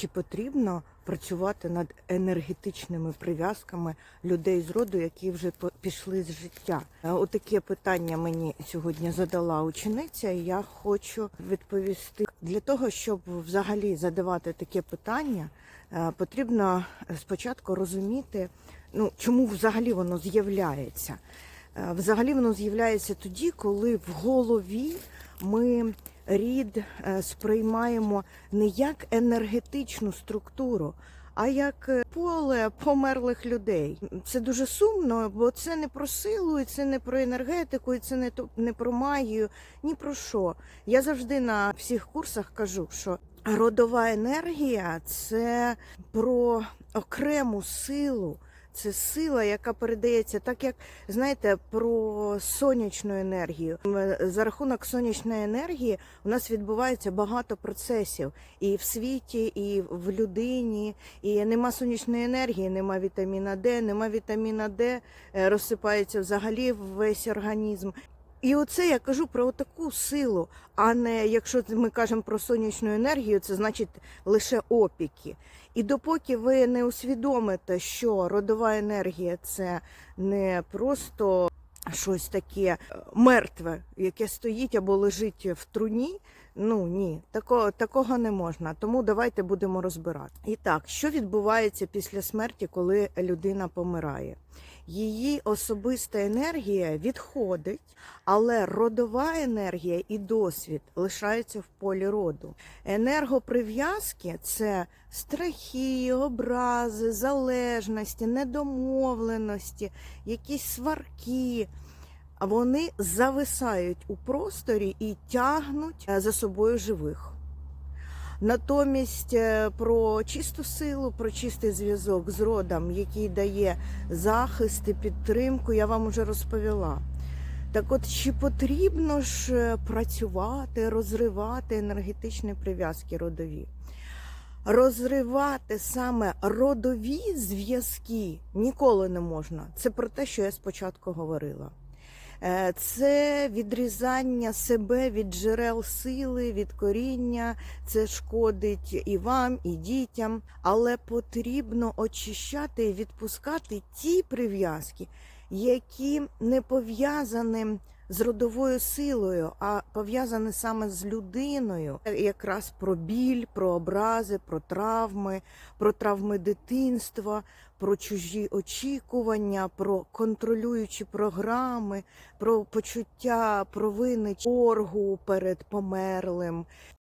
Чи потрібно працювати над енергетичними прив'язками людей з роду, які вже пішли з життя? Е, Отаке питання мені сьогодні задала учениця, і я хочу відповісти. Для того, щоб взагалі задавати таке питання, е, потрібно спочатку розуміти, ну чому взагалі воно з'являється. Е, Взагалі воно з'являється тоді, коли в голові ми рід е, сприймаємо не як енергетичну структуру, а як е, поле померлих людей. Це дуже сумно, бо це не про силу, і це не про енергетику, і це не то- не про магію, ні про що. Я завжди на всіх курсах кажу, що родова енергія це про окрему силу. Це сила, яка передається, так як знаєте, про сонячну енергію. За рахунок сонячної енергії у нас відбувається багато процесів і в світі, і в людині. І нема сонячної енергії, нема вітаміна Д, нема вітаміна Д, е, розсипається взагалі весь організм. І оце я кажу про таку силу, а не якщо ми кажемо про сонячну енергію, це значить лише опіки. І допоки ви не усвідомите, що родова енергія це не просто щось таке е, мертве, яке стоїть або лежить в труні. Ну ні, такого, такого не можна. Тому давайте будемо розбирати. І так, що відбувається після смерті, коли людина помирає? Її особиста енергія відходить, але родова енергія і досвід лишаються в полі роду. Енергоприв'язки це страхи, образи, залежності, недомовленості, якісь сварки. Вони зависають у просторі і тягнуть е, за собою живих. Натомість е, про чисту силу, про чистий зв'язок з родом, який дає захист і підтримку, я вам уже розповіла. Так от, чи потрібно ж е, працювати, розривати енергетичні прив'язки родові? Розривати саме родові зв'язки ніколи не можна. Це про те, що я спочатку говорила. Е, Це відрізання себе від джерел сили, від коріння. Це шкодить і вам, і дітям. Але потрібно очищати і відпускати ті прив'язки, які не пов'язані з родовою силою, а пов'язане саме з людиною. Якраз про біль, про образи, про травми, про травми дитинства, про чужі очікування, про контролюючі програми, про почуття провини оргу перед померлим.